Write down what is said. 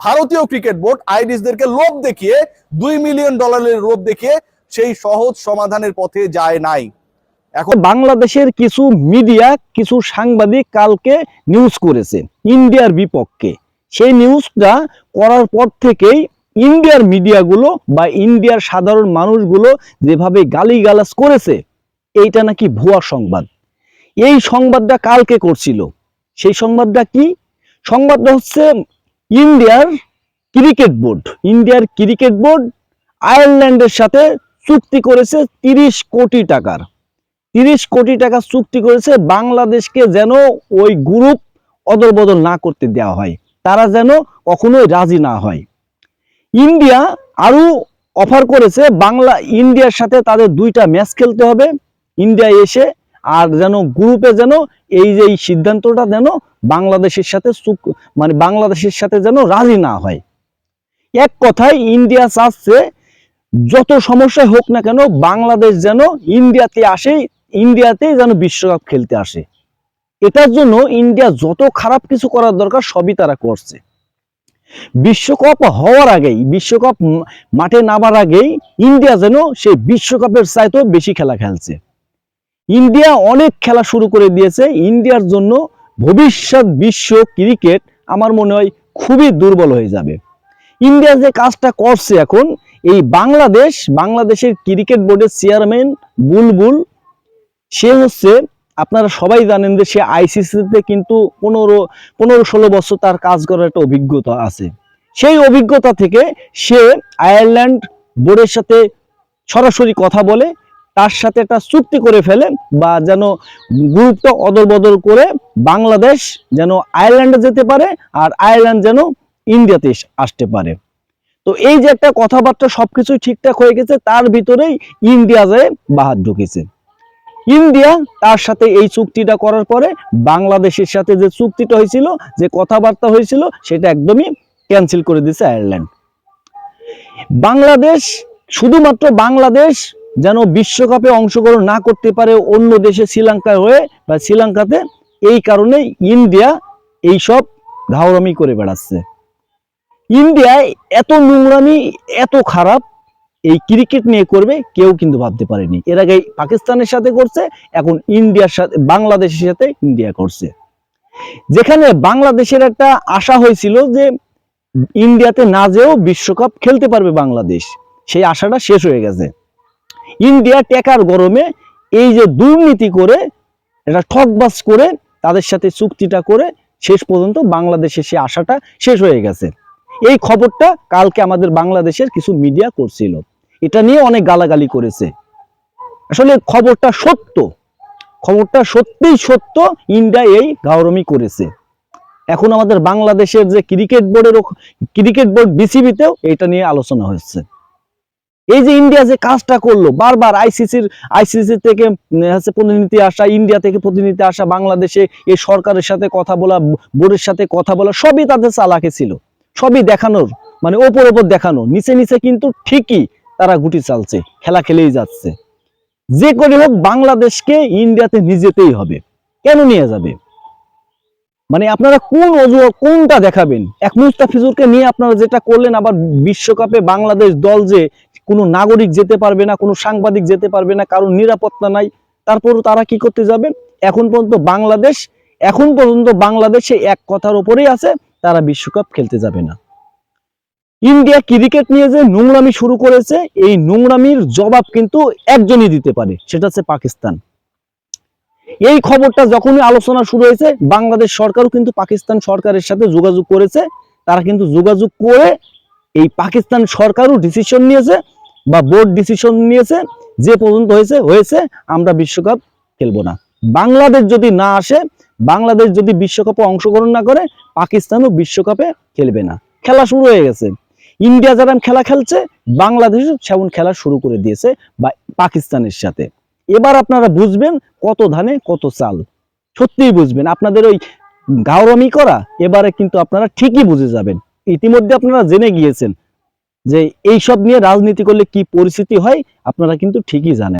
ভারতীয় cricket board আইরিশদেরকে লোভ দেখিয়ে, দুই মিলিয়ন ডলারের লোভ দেখিয়ে সেই সহজ সমাধানের পথে যায় নাই। এখন বাংলাদেশের কিছু মিডিয়া, কিছু সাংবাদিক কালকে নিউজ করেছে, ইন্ডিয়ার বিপক্ষে। সেই নিউজটা করার পর থেকেই ইন্ডিয়ার মিডিয়াগুলো বা ইন্ডিয়ার সাধারণ মানুষগুলো যেভাবে গালিগালাজ করেছে, এইটা নাকি ভুয়া সংবাদ। এই সংবাদটা কালকে করছিল। সেই সংবাদটা কি? সংবাদটা হচ্ছে ইন্ডিয়ার ক্রিকেট বোর্ড, ইন্ডিয়ার ক্রিকেট বোর্ড আয়ারল্যান্ডের সাথে চুক্তি করেছে তিরিশ কোটি টাকার। তিরিশ কোটি টাকা চুক্তি করেছে বাংলাদেশকে যেন ওই গ্রুপ অদল বদল না করতে দেওয়া হয়, তারা যেন কখনোই রাজি না হয়। ইন্ডিয়া আরও অফার করেছে, বাংলা, ইন্ডিয়ার সাথে তাদের দুইটা ম্যাচ খেলতে হবে। ইন্ডিয়া এসে আর যেন গ্রুপে যেন এই যে এই সিদ্ধান্তটা যেন বাংলাদেশের সাথে মানে বাংলাদেশের সাথে যেন রাজি না হয়। এক কথায় ইন্ডিয়া চাচ্ছে, যত সমস্যা হোক না কেন বাংলাদেশ যেন ইন্ডিয়াতে আসে, ইন্ডিয়াতে যেন বিশ্বকাপ খেলতে আসে। এটার জন্য ইন্ডিয়া যত খারাপ কিছু করার দরকার সবই তারা করছে। বিশ্বকাপ হওয়ার আগেই, বিশ্বকাপ মাঠে নামার আগেই ইন্ডিয়া যেন সেই বিশ্বকাপের চাইতেও বেশি খেলা খেলছে। ইন্ডিয়া অনেক খেলা শুরু করে দিয়েছে। ইন্ডিয়ার জন্য ভবিষ্যৎ বিশ্ব ক্রিকেট আমার মনে হয় খুবই দুর্বল হয়ে যাবে। ইন্ডিয়া যে কাজটা করছে এখন, এই বাংলাদেশ, বাংলাদেশের ক্রিকেট বোর্ডের চেয়ারম্যান বুলবুল, সে হচ্ছে, আপনারা সবাই জানেন যে সে আইসিসিতে কিন্তু পনেরো পনেরো ষোলো বছর তার কাজ করার একটা অভিজ্ঞতা আছে। সেই অভিজ্ঞতা থেকে সে আয়ারল্যান্ড বোর্ডের সাথে সরাসরি কথা বলে তার সাথে একটা চুক্তি করে ফেলে বা যেন গ্রুপটা অদল বদল করে বাংলাদেশ যেন আয়ারল্যান্ডে যেতে পারে আর আয়ারল্যান্ড যেন ইন্ডিয়াতে আসতে পারে। তো এই যে একটা কথাবার্তা সবকিছু ঠিকঠাক হয়ে গেছে, তার ভিতরেই ইন্ডিয়া যায় বাহাত ঢুকেছে। ইন্ডিয়া তার সাথে এই চুক্তিটা করার পরে বাংলাদেশের সাথে যে চুক্তিটা হয়েছিল, যে কথাবার্তা হয়েছিল, সেটা একদমই ক্যান্সেল করে দিয়েছে আয়ারল্যান্ড। বাংলাদেশ, শুধুমাত্র বাংলাদেশ যেন বিশ্বকাপে অংশগ্রহণ না করতে পারে অন্য দেশে শ্রীলঙ্কা হয়ে বা শ্রীলঙ্কাতে। এই কারণে ইন্ডিয়া এই সব ঘাওরামি করে বেড়াচ্ছে। ইন্ডিয়ায় এত নোংরামি, এত খারাপ, এই ক্রিকেট নিয়ে করবে কেউ কিন্তু ভাবতে পারেনি। এর আগে পাকিস্তানের সাথে করছে, এখন ইন্ডিয়ার সাথে, বাংলাদেশের সাথে ইন্ডিয়া করছে। যেখানে বাংলাদেশের একটা আশা হয়েছিল যে ইন্ডিয়াতে না যেও বিশ্বকাপ খেলতে পারবে বাংলাদেশ, সেই আশাটা শেষ হয়ে গেছে। ইন্ডিয়া টেকার গরমে এই যে দুর্নীতি করে, এটা ঠকবাজ করে, তাদের সাথে চুক্তিটা করে শেষ পর্যন্ত বাংলাদেশের সেই আশাটা শেষ হয়ে গেছে। এই খবরটা কালকে আমাদের বাংলাদেশের কিছু মিডিয়া করছিল। এটা নিয়ে অনেক গালাগালি করেছে। আসলে খবরটা সত্য। খবরটা সত্যিই সত্য, ইন্ডিয়া এই গাওরমি করেছে। এখন আমাদের বাংলাদেশের যে ক্রিকেট বোর্ডের ক্রিকেট বোর্ড বিসিবিতেও এটা নিয়ে আলোচনা হচ্ছে এই যে ইন্ডিয়া যে কাজটা করল, বারবার আইসিসির আইসিসি থেকে হচ্ছে প্রতিনিধি আসা ইন্ডিয়া থেকে প্রতিনিধি আসা, বাংলাদেশে এই সরকারের সাথে কথা বলা, বোর্ডের সাথে কথা বলা, সবই তাদের চালাকে ছিল। সবই দেখানোর মানে ওপর ওপর দেখানো নিচে নিচে কিন্তু ঠিকই তারা গুটি চালছে, খেলা খেলেই যাচ্ছে। যে করে হোক বাংলাদেশকে ইন্ডিয়াতে নিয়ে যেতেই হবে। কেন নিয়ে যাবে? মানে আপনারা কোন অজু কোনটা দেখাবেন? এক মুস্তাফিজুরকে নিয়ে আপনারা যেটা করলেন, আবার বিশ্বকাপে বাংলাদেশ দল যে কোনো নাগরিক যেতে পারবে না, কোনো সাংবাদিক যেতে পারবে না কারণ নিরাপত্তা নাই তারপরও তারা কি করতে যাবে এখন পর্যন্ত বাংলাদেশ, এখন পর্যন্ত বাংলাদেশে এক কথার উপরেই আছে, তারা বিশ্বকাপ খেলতে যাবে না। ইন্ডিয়া ক্রিকেট নিয়ে যে নোংরামি শুরু করেছে, এই নোংরামির জবাব কিন্তু একজনই দিতে পারে, সেটা হচ্ছে পাকিস্তান। এই খবরটা যখনই আলোচনা শুরু হয়েছে, বাংলাদেশ সরকারও কিন্তু পাকিস্তান সরকারের সাথে যোগাযোগ করেছে, তারা কিন্তু যোগাযোগ করে এই পাকিস্তান সরকারও ডিসিশন নিয়েছে বা বোর্ড ডিসিশন নিয়েছে, যে পর্যন্ত হয়েছে হয়েছে, আমরা বিশ্বকাপ খেলব না। বাংলাদেশ যদি না আসে, বাংলাদেশ যদি বিশ্বকাপে অংশগ্রহণ না করে, পাকিস্তানও বিশ্বকাপে খেলবে না। খেলা শুরু হয়ে গেছে। ইন্ডিয়া যারা খেলা খেলছে, বাংলাদেশও সেমন খেলা শুরু করে দিয়েছে, বা পাকিস্তানের সাথে। এবার আপনারা বুঝবেন কত ধানে কত চাল। সত্যিই বুঝবেন, আপনাদের ওই গাওরামি করা, এবারে কিন্তু আপনারা ঠিকই বুঝে যাবেন। ইতিমধ্যে আপনারা জেনে গিয়েছেন যে এইসব নিয়ে রাজনীতি করলে কি পরিস্থিতি হয় আপনারা কিন্তু ঠিকই জানেন।